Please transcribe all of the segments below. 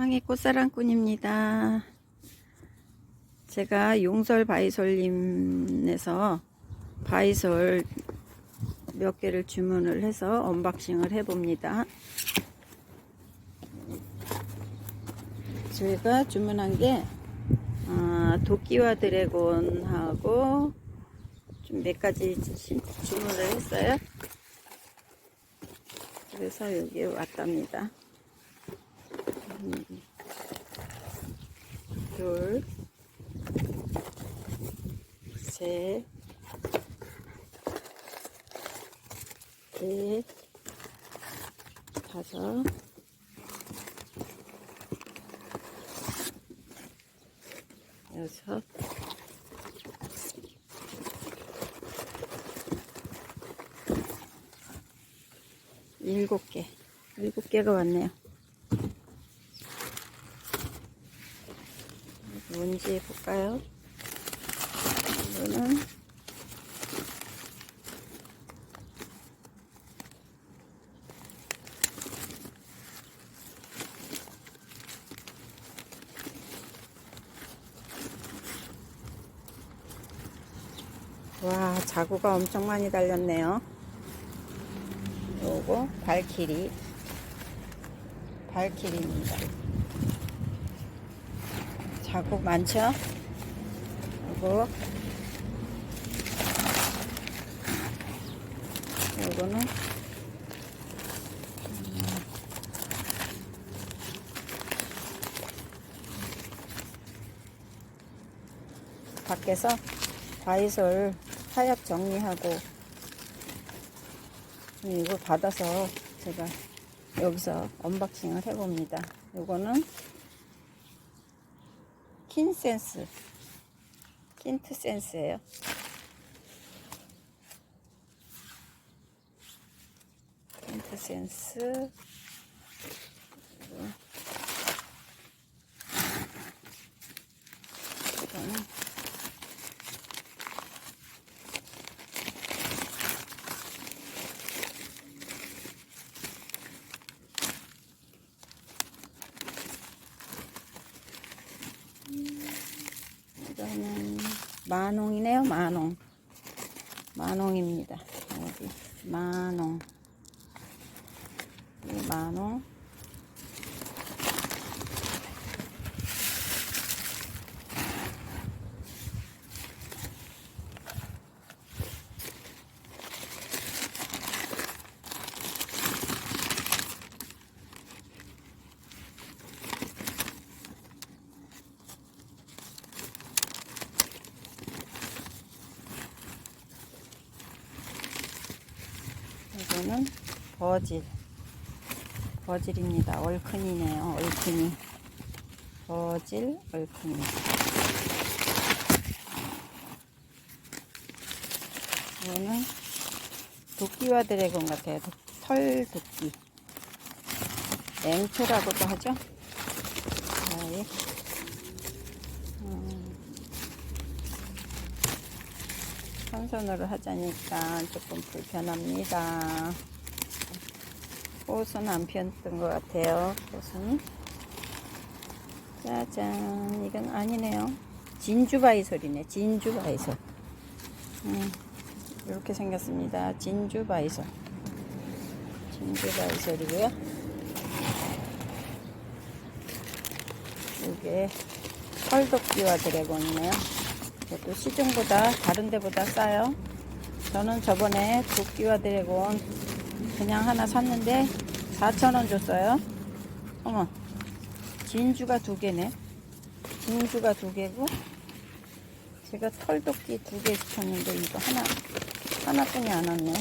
상해 꽃사랑꾼입니다. 제가 용설 바이솔님에서 바이솔 몇 개를 주문을 해서 언박싱을 해봅니다. 제가 주문한 게 아, 도끼와 드래곤하고 좀 몇 가지 주- 주문을 했어요. 그래서 여기에 왔답니다. 음, 둘, 셋, 넷, 다섯, 여섯, 일곱 개. 일곱 개가 왔네요. 뭔지 볼까요? 이거는 와 자구가 엄청 많이 달렸네요. 요거 발키리 발키리입니다. 자국 많죠? 요거는 음, 밖에서 바이솔 타협 정리하고 이거 받아서 제가 여기서 언박싱을 해봅니다. 요거는 킨센스 킨트센스예요. 킨트센스 이거는 이거는 만홍이네요, 만홍. 만홍입니다. 여기 만홍. 이 만홍. 이거는 버질. 버질입니다. 얼큰이네요. 얼큰이. 버질, 얼큰이. 이거는 도끼와 드래곤 같아요. 도- 털 도끼. 앵초라고도 하죠. 네. 한 손으로 하자니까 조금 불편합니다. 꽃은 안 피었던 것 같아요. 꽃은. 짜잔. 이건 아니네요. 진주바이솔이네. 진주바이솔. 음, 이렇게 생겼습니다. 진주바이솔. 진주바이솔이고요. 이게 털도끼와 드래곤이네요. 이것도 시중보다 다른 데보다 싸요. 저는 저번에 도끼와 드래곤 그냥 하나 샀는데 4,000원 줬어요. 어머, 진주가 두 개네. 진주가 두 개고, 제가 털도끼 두 개 시켰는데 이거 하나, 하나뿐이 안 왔네.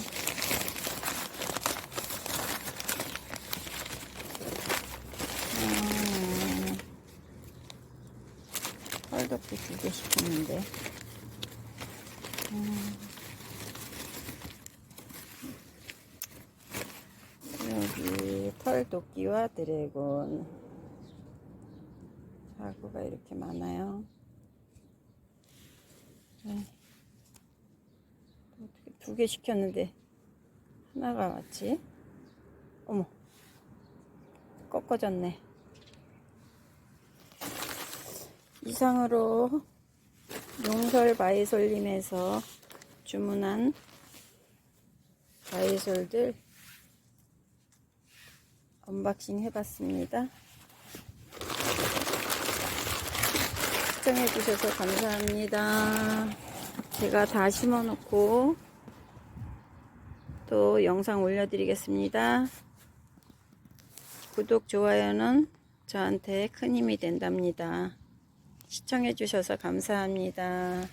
두개 시켰는데. 음. 여기 털도끼와 드래곤 자구가 이렇게 많아요. 네. 어떻게 두 개 시켰는데 하나가 왔지? 어머 꺾어졌네. 이상으로 용설 바이솔님에서 주문한 바이솔들 언박싱 해봤습니다. 시청해주셔서 감사합니다. 제가 다 심어놓고 또 영상 올려드리겠습니다. 구독, 좋아요는 저한테 큰 힘이 된답니다. 시청해주셔서 감사합니다.